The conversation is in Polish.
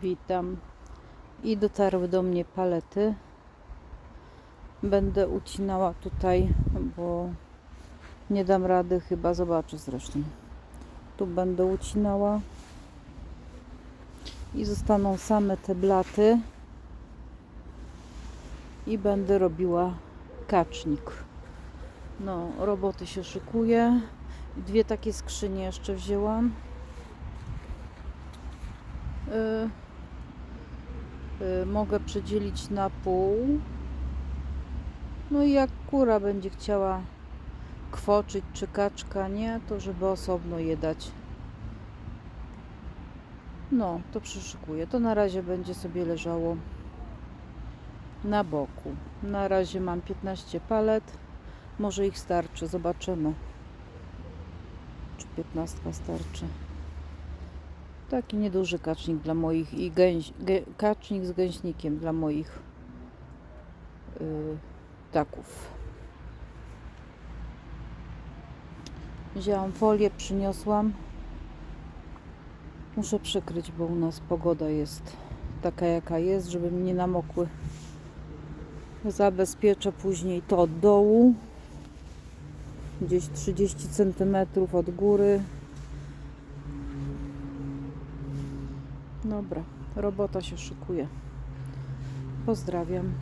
Witam. I dotarły do mnie palety. Będę ucinała tutaj, bo nie dam rady chyba, zobaczę zresztą. Tu będę ucinała. I zostaną same te blaty. I będę robiła kacznik. No, roboty się szykuje. Dwie takie skrzynie jeszcze wzięłam. Y, y, mogę przedzielić na pół. No i jak kura będzie chciała kwoczyć czy kaczka, nie, to żeby osobno je dać. No, to przyszykuję. To na razie będzie sobie leżało na boku. Na razie mam 15 palet. Może ich starczy, zobaczymy. Czy 15 starczy. Taki nieduży kacznik dla moich i gęś, gę, kacznik z gęśnikiem dla moich yy, ptaków. Wzięłam folię, przyniosłam. Muszę przykryć, bo u nas pogoda jest taka jaka jest, żeby mi nie namokły. Zabezpieczę później to od dołu. Gdzieś 30 cm od góry. Dobra, robota się szykuje. Pozdrawiam.